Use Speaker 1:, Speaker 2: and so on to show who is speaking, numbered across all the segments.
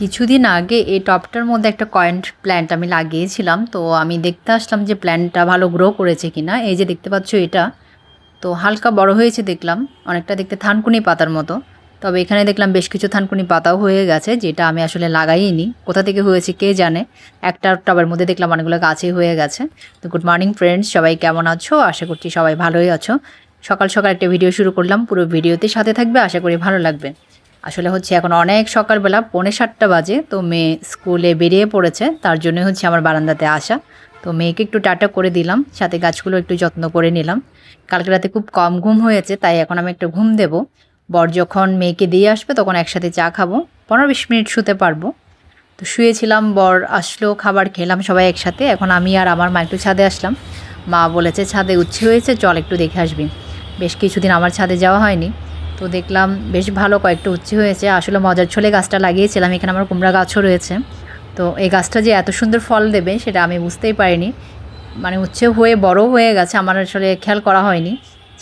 Speaker 1: কিছুদিন আগে এই টবটার মধ্যে একটা কয়েন্ট প্ল্যান্ট আমি লাগিয়েছিলাম, তো আমি দেখতে আসলাম যে প্ল্যান্টটা ভালো গ্রো করেছে কিনা। এই যে দেখতে পাচ্ছ এটা, তো হালকা বড় হয়েছে দেখলাম, অনেকটা দেখতে থানকুনি পাতার মতো। তবে এখানে দেখলাম বেশ কিছু থানকুনি পাতাও হয়ে গেছে, যেটা আমি আসলে লাগাইনি। কোথা থেকে হয়েছে কে জানে? একটা টবের মধ্যে দেখলাম অনেকগুলো গাছই হয়ে গেছে। তো গুড মর্নিং ফ্রেন্ডস সবাই কেমন আছো? আশা করছি সবাই ভালোই আছো। সকাল সকাল একটা ভিডিও শুরু করলাম, পুরো ভিডিওতে সাথে থাকবে, আশা করি ভালো লাগবে। আসলে হচ্ছে এখন অনেক সকালবেলা পৌনে সাতটা বাজে, তো মেয়ে স্কুলে বেরিয়ে পড়েছে, তার জন্যই হচ্ছে আমার বারান্দাতে আসা। তো মেয়েকে একটু টাটা করে দিলাম, সাথে গাছগুলো একটু যত্ন করে নিলাম। কালকে রাতে খুব কম ঘুম হয়েছে, তাই এখন আমি একটু ঘুম দেব। বর যখন মেয়েকে দিয়ে আসবে, তখন একসাথে চা খাব, পনেরো বিশ মিনিট শুতে পারব। তো শুয়েছিলাম, বর আসলো, খাবার খেলাম সবাই একসাথে। এখন আমি আর আমার মা একটু ছাদে আসলাম। মা বলেছে, ছাদে উচ্ছে হয়েছে, চল একটু দেখে আসবি। বেশ কিছুদিন আমার ছাদে যাওয়া হয়নি। তো দেখলাম বেশ ভালো কয়েকটা উচ্ছে হয়েছে। আসলে মজার ছলে গাছটা লাগিয়েছিলাম, এখানে আমার কুমড়া গাছও রয়েছে। তো এই গাছটা যে এত সুন্দর ফল দেবে সেটা আমি বুঝতেই পারিনি। মানে উচ্ছে হয়ে বড় হয়ে গেছে, আমার আসলে খেয়াল করা হয়নি।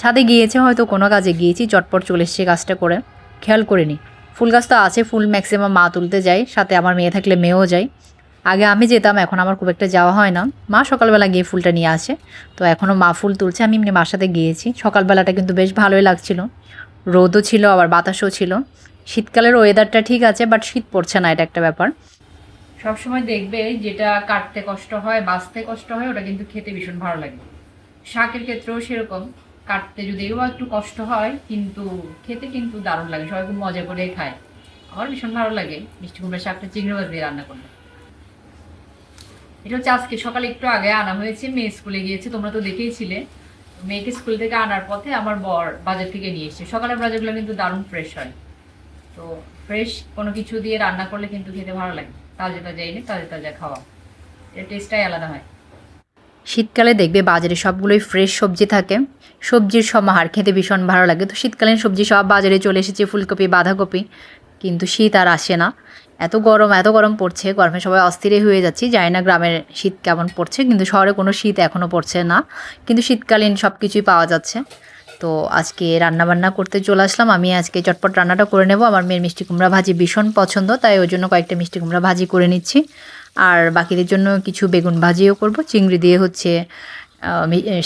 Speaker 1: ছাদে গিয়েছে হয়তো, কোনো কাজে গিয়েছি, চটপট চলে এসছে গাছটা করে। খেয়াল করিনি। ফুল গাছ তো আছে, ফুল ম্যাক্সিমাম মা তুলতে যায়, সাথে আমার মেয়ে থাকলে মেয়েও যায়। আগে আমি যেতাম, এখন আমার খুব একটা যাওয়া হয় না। মা সকালবেলা গিয়ে ফুলটা নিয়ে আসে। তো এখনও মা ফুল তুলছে, আমি এমনি সাথে গিয়েছি। সকালবেলাটা কিন্তু বেশ ভালোই লাগছিল। রোদও ছিল, আবার বাতাসও ছিল। শীতকালের ওয়েদারটা ঠিক আছে বাট শীত পড়ছে না, এটা একটা ব্যাপার। সবসময় দেখবে যেটা কাটতে কষ্ট হয়, বাঁচতে কষ্ট হয়, ওটা কিন্তু খেতে ভীষণ ভালো লাগে। শাকের ক্ষেত্রেও সেরকম। কাটতে যদিও একটু কষ্ট হয়, কিন্তু খেতে কিন্তু দারুণ লাগে, সবাই খুব মজা করে খায়। আমার ভীষণ ভালো লাগে, মিষ্টি কুমড়া শাকটা চিংড়ি মাছ দিয়ে রান্না করলে। এটা হচ্ছে আজকে সকালে একটু আগে আনা হয়েছে, মেয়ে স্কুলে গিয়েছে, তোমরা তো দেখেইছিলে। মেয়েকে স্কুল থেকে আনার পথে আমার বর বাজার থেকে নিয়ে এসছে। সকালের বাজারগুলো কিন্তু দারুণ ফ্রেশ হয়। তো ফ্রেশ কোনো কিছু দিয়ে রান্না করলে কিন্তু খেতে ভালো লাগে। তাজা তাজা এনে তাজা তাজা খাওয়া। এর টেস্টটাই আলাদা হয়। শীতকালে দেখবে বাজারে সবগুলোই ফ্রেশ সবজি থাকে। সবজির সমাহার খেতে ভীষণ ভালো লাগে। তো শীতকালীন সবজি সব বাজারে চলে এসেছে, ফুলকপি, বাঁধাকপি। কিন্তু শীত আর আসে না। এত গরম এত গরম পড়ছে, গরমে সবাই অস্থিরে হয়ে যাচ্ছি। জানি না গ্রামের শীত কেমন পড়ছে, কিন্তু শহরে কোনো শীত এখনও পড়ছে না। কিন্তু শীতকালীন সব কিছুই পাওয়া যাচ্ছে। তো আজকে রান্না বান্না করতে চলে আসলাম। আমি আজকে চটপট রান্নাটা করে নেব। আমার মেয়ের মিষ্টি কুমড়া ভাজি ভীষণ পছন্দ, তাই ওই জন্য কয়েকটা মিষ্টি কুমড়া ভাজি করে নিচ্ছি। আর বাকিদের জন্য কিছু বেগুন ভাজিও করব। চিংড়ি দিয়ে হচ্ছে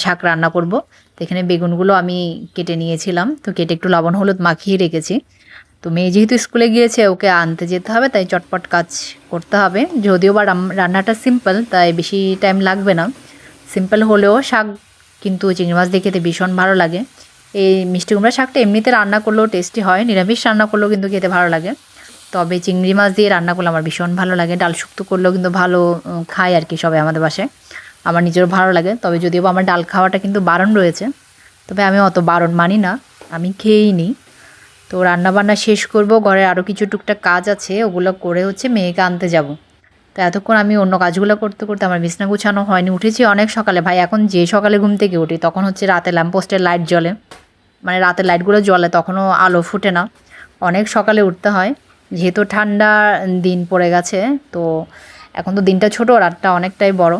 Speaker 1: শাক রান্না করব। তো এখানে বেগুনগুলো আমি কেটে নিয়েছিলাম। তো কেটে একটু লবণ, হলুদ মাখিয়ে রেখেছি। তো মেয়ে যেহেতু স্কুলে গিয়েছে, ওকে আনতে যেতে হবে, তাই চটপট কাজ করতে হবে। যদিও বা রান্নাটা সিম্পল তাই বেশি টাইম লাগবে না। সিম্পল হলেও শাক কিন্তু চিংড়ি মাছ দিয়ে খেতে ভীষণ ভালো লাগে। এই মিষ্টি কুমড়া শাকটা এমনিতে রান্না করলেও টেস্টি হয়, নিরামিষ রান্না করলেও কিন্তু খেতে ভালো লাগে। তবে চিংড়ি মাছ দিয়ে রান্না করলে আমার ভীষণ ভালো লাগে, ডাল শুক্তো করলেও কিন্তু ভালো খায় আর কি সবাই আমাদের বাসায়। আমার নিজেরও ভালো লাগে, তবে যদিও আমার ডাল খাওয়াটা কিন্তু বারণ রয়েছে, তবে আমি অত বারণ মানি না, আমি খেয়েই নিই। তো রান্নাবান্না শেষ করব, ঘরে আরও কিছু টুকটাক কাজ আছে, ওগুলো করে হচ্ছে মেয়েকে আনতে যাব। তো এতক্ষণ আমি অন্য কাজগুলো করতে করতে আমার বিছনা গুছানো হয়নি, উঠেছি অনেক সকালে। ভাই, এখন যে সকালে ঘুম থেকে উঠি, তখন হচ্ছে রাতে ল্যাম্পপোস্টের লাইট জ্বলে। মানে রাতে লাইটগুলো জ্বলে, তখনও আলো ফুটে না। অনেক সকালে উঠতে হয়, যেহেতু ঠান্ডা দিন পড়ে গেছে, তো এখন তো দিনটা ছোটো রাতটা অনেকটাই বড়।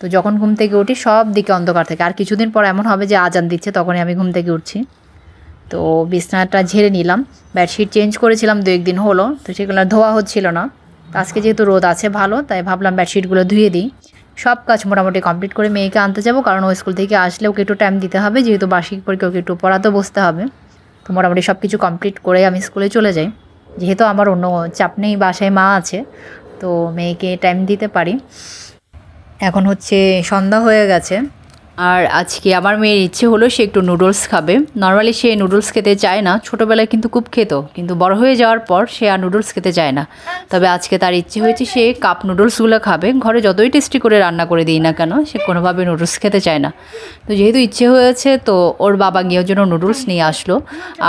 Speaker 1: তো যখন ঘুম থেকে উঠি, সব দিকে অন্ধকার থেকে। আর কিছুদিন পর এমন হবে যে আজান দিচ্ছে, তখনই আমি ঘুম থেকে উঠছি। তো বিছনাটা ঝেড়ে নিলাম। বেডশিট চেঞ্জ করেছিলাম, দু একদিন হলো, তো সেগুলো ধোয়া হচ্ছিল না। আজকে যেহেতু রোদ আছে ভালো, তাই ভাবলাম বেডশিটগুলো ধুয়ে দিই। সব কাজ মোটামুটি কমপ্লিট করে মেয়েকে আনতে যাব, কারণ ও স্কুল থেকে আসলে ওকে একটু টাইম দিতে হবে, যেহেতু বার্ষিক পরীক্ষা ওকে একটু পড়াতে বসতে হবে। তো মোটামুটি সব কিছু কমপ্লিট করে আমি স্কুলে চলে যাই। যেহেতু আমার অন্য চাপ নেই, বাসায় মা আছে, তো মেয়েকে টাইম দিতে পারি। এখন হচ্ছে সন্ধ্যা হয়ে গেছে আর আজকে আমার মেয়ের ইচ্ছে হলো সে একটু নুডলস খাবে। নর্মালি সে নুডলস খেতে চায় না। ছোটোবেলায় কিন্তু খুব খেত, কিন্তু বড় হয়ে যাওয়ার পর সে আর নুডলস খেতে চায় না। তবে আজকে তার ইচ্ছে হয়েছে সে কাপ নুডলসগুলো খাবে। ঘরে যতই টেস্টি করে রান্না করে দিই না কেন, সে কোনোভাবে নুডলস খেতে চায় না। তো যেহেতু ইচ্ছে হয়েছে, তো ওর বাবা গিয়ে জন্য নুডলস নিয়ে আসলো।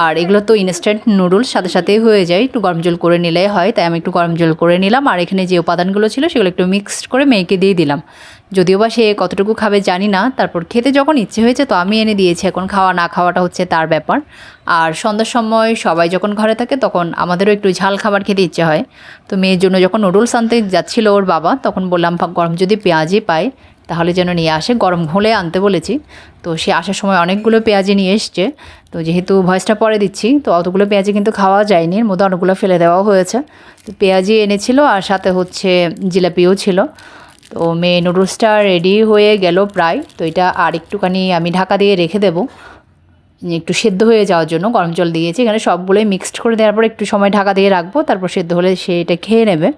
Speaker 1: আর এগুলো তো ইনস্ট্যান্ট নুডলস সাথে সাথেই হয়ে যায়। একটু গরম জল করে নিলে হয়, তাই আমি একটু গরম জল করে নিলাম। আর এখানে যে উপাদানগুলো ছিল, সেগুলো একটু মিক্সড করে মেয়েকে দিয়ে দিলাম। যদিও বা সে কতটুকু খাবে জানি না, তারপর খেতে যখন ইচ্ছে হয়েছে তো আমি এনে দিয়েছি, এখন খাওয়া না খাওয়াটা হচ্ছে তার ব্যাপার। আর সন্ধ্যার সময় সবাই যখন ঘরে থাকে তখন আমাদেরও একটু ঝাল খাবার খেতে ইচ্ছে হয়। তো মেয়ের জন্য যখন নুডলস আনতে যাচ্ছিল ওর বাবা, তখন বললাম গরম যদি পেঁয়াজই পাই তাহলে যেন নিয়ে আসে, গরম হলে আনতে বলেছি। তো সে আসার সময় অনেকগুলো পেঁয়াজি নিয়ে এসছে। তো যেহেতু ভয়েসটা পরে দিচ্ছি, তো অতগুলো পেঁয়াজি কিন্তু খাওয়া যায়নি, এর মধ্যে অনেকগুলো ফেলে দেওয়াও হয়েছে। তো পেঁয়াজি এনেছিল আর সাথে হচ্ছে জিলাপিও ছিল। তো মেয়ে নুডলসটা রেডি হয়ে গেল প্রায়। তো এটা আর একটুখানি আমি ঢাকা দিয়ে রেখে দেবো। একটু সেদ্ধ হয়ে যাওয়ার জন্য গরম জল দিয়েছি। এখানে সবগুলোই মিক্সড করে দেওয়ার পর একটু সময় ঢাকা দিয়ে রাখব, তারপর সেদ্ধ হলে সে এটা খেয়ে নেবে।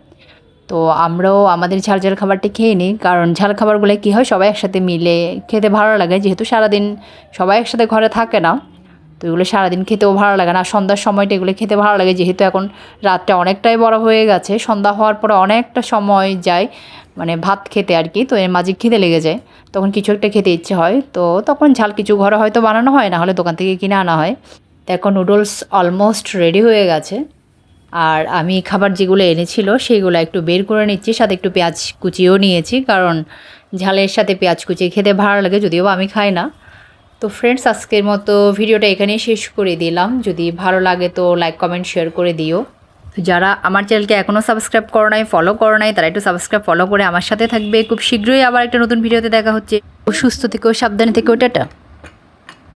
Speaker 1: তো আমরাও আমাদের ঝাল ঝাল খাবারটি খেয়ে নিই, কারণ ঝাল খাবারগুলো কী হয়, সবাই একসাথে মিলে খেতে ভালো লাগে। যেহেতু সারাদিন সবাই একসাথে ঘরে থাকে না, তো এগুলো সারাদিন খেতেও ভালো লাগে না। সন্ধ্যার সময়টা এগুলো খেতে ভালো লাগে, যেহেতু এখন রাতটা অনেকটাই বড় হয়ে গেছে। সন্ধ্যা হওয়ার পরে অনেকটা সময় যায়। মানে ভাত খেতে আর কি, তো এর মাঝে খিদে লেগে যায়। তখন কিছু একটা খেতে ইচ্ছে হয়, তো তখন ঝাল কিছু ঘরে হয়তো বানানো হয়, না হলে দোকান থেকে কিনে আনা হয়। তো এখন নুডলস অলমোস্ট রেডি হয়ে গেছে। আর আমি খাবার যেগুলো এনেছিল সেইগুলো একটু বের করে নিচ্ছি, সাথে একটু পেঁয়াজ কুচিও নিয়েছি, কারণ ঝালের সাথে পেঁয়াজ কুচি খেতে ভালো লাগে, যদিও আমি খাই না। তো ফ্রেন্ডস আজকের মতো ভিডিওটা এখানেই শেষ করে দিলাম। যদি ভালো লাগে তো লাইক কমেন্ট শেয়ার করে দিও। তো যারা আমার চ্যানেলকে এখনও সাবস্ক্রাইব করো নাই ফলো করো নাই, তারা একটু সাবস্ক্রাইব ফলো করে আমার সাথে থাকবে। খুব শীঘ্রই আবার একটা নতুন ভিডিওতে দেখা হচ্ছে। সুস্থ থেকেও সাবধানে থেকেও, টাটা।